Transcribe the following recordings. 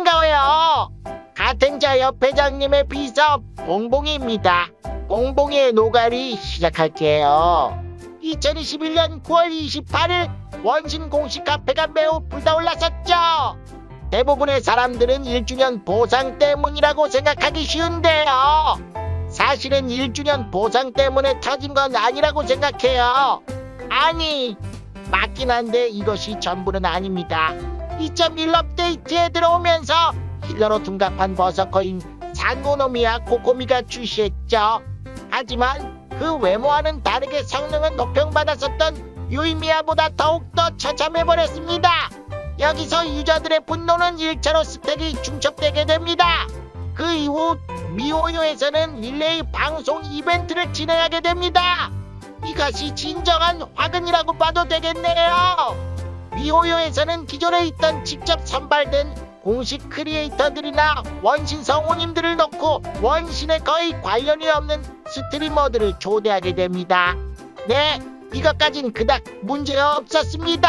반가워요. 가탱자 협 회장님의 비서 봉봉입니다. 봉봉의 노가리 시작할게요. 2021년 9월 28일 원신 공식 카페가 매우 불타올랐었죠. 대부분의 사람들은 1주년 보상 때문이라고 생각하기 쉬운데요. 사실은 1주년 보상 때문에 터진 건 아니라고 생각해요. 아니, 맞긴 한데 이것이 전부는 아닙니다. 2.1 업데이트에 들어오면서 힐러로 둔갑한 버서커인 산고노미와 코코미가 출시했죠. 하지만 그 외모와는 다르게 성능은 높평받았었던 유이미야보다 더욱더 처참해버렸습니다. 여기서 유저들의 분노는 1차로 스택이 중첩되게 됩니다. 그 이후 미호요에서는 릴레이 방송 이벤트를 진행하게 됩니다. 이것이 진정한 화근이라고 봐도 되겠네요. 미호요에서는 기존에 있던 직접 선발된 공식 크리에이터들이나 원신 성우님들을 넣고 원신에 거의 관련이 없는 스트리머들을 초대하게 됩니다. 네, 이것까진 그닥 문제가 없었습니다.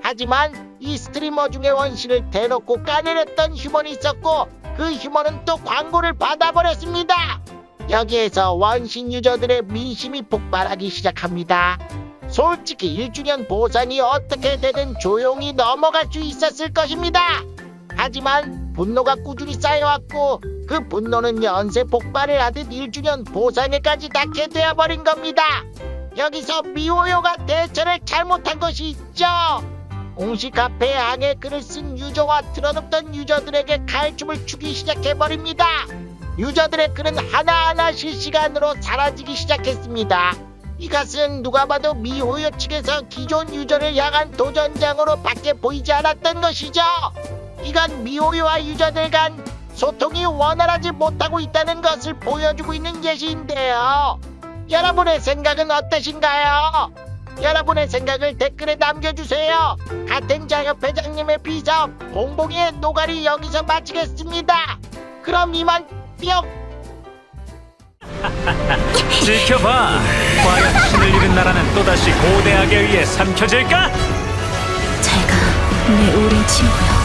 하지만 이 스트리머 중에 원신을 대놓고 까내렸던 휴먼이 있었고 그 휴먼은 또 광고를 받아버렸습니다. 여기에서 원신 유저들의 민심이 폭발하기 시작합니다. 솔직히 1주년 보상이 어떻게 되든 조용히 넘어갈 수 있었을 것입니다. 하지만 분노가 꾸준히 쌓여왔고 그 분노는 연쇄 폭발을 하듯 1주년 보상에까지 닿게 되어버린 겁니다. 여기서 미호요가 대처를 잘못한 것이 있죠. 공식 카페에 항해 글을 쓴 유저와 틀어놓던 유저들에게 칼춤을 추기 시작해버립니다. 유저들의 글은 하나하나 실시간으로 사라지기 시작했습니다. 이것은 누가 봐도 미호요 측에서 기존 유저를 향한 도전장으로 밖에 보이지 않았던 것이죠. 이건 미호요와 유저들 간 소통이 원활하지 못하고 있다는 것을 보여주고 있는 예시인데요. 여러분의 생각은 어떠신가요? 여러분의 생각을 댓글에 남겨주세요. 가탱자 협 회장님의 비서 봉봉이의 노가리 여기서 마치겠습니다. 그럼 이만 뿅! 지켜봐. 과연 신을 잃은 나라는 또다시 고대학에 의해 삼켜질까? 잘가, 내 오랜 친구야.